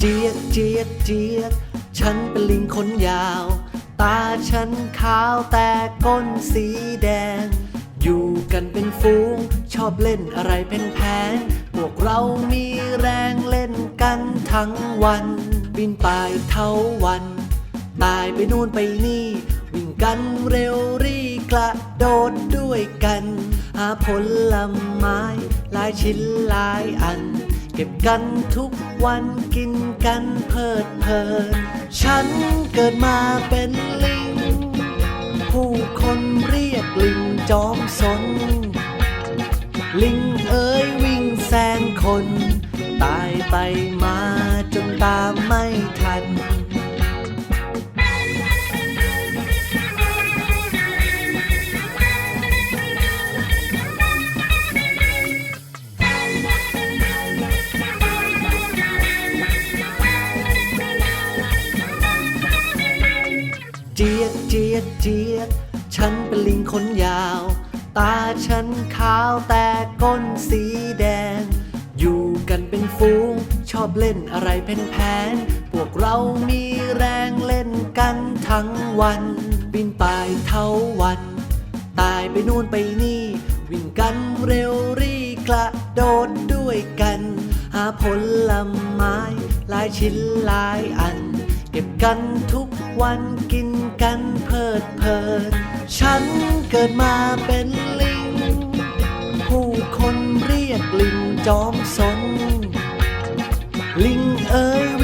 เจียกเจียกเจียกฉันเป็นลิงขนยาว ตาฉันขาวแต่ก้นสีแดง อยู่กันเป็นฝูง ชอบเล่นอะไรแผนๆพวกเรามีแรงเล่นกันทั้งวันปีนป่ายเท่าวัน ตายไปนู่นไปนี่ วิ่งกันเร็วรีกระโดดด้วยกัน หาผลไม้หลายชิ้นหลายอัน เก็บกันทุกวันกินกันเพลิดเพลิน ฉันเกิดมาเป็นลิง ผู้คนเรียกลิงจอมสน ลิงเอ้ยวิ่งแซงคน ตายไปมาจนตามไม่ทัน ยกเจียกฉันเป็นลิงขนยาว ตาฉันขาวแต่ก้นสีแดง อยู่กันเป็นฝูง ชอบเล่นอะไรแผนๆพวกเรามีแรงเล่นกันทั้งวันปีนไปเท่าวัน ตายไปนู่นไปนี่ วิ่งกันเร็วรีกระโดดด้วยกัน หาผลไม้หลายชิ้นหลายอัน เก็บกันทุกวันกินกัน ดเพลินฉันเกิดมาเป็นลิง ผู้คนเรียกลิงจอมสน ลิงเอ๋ย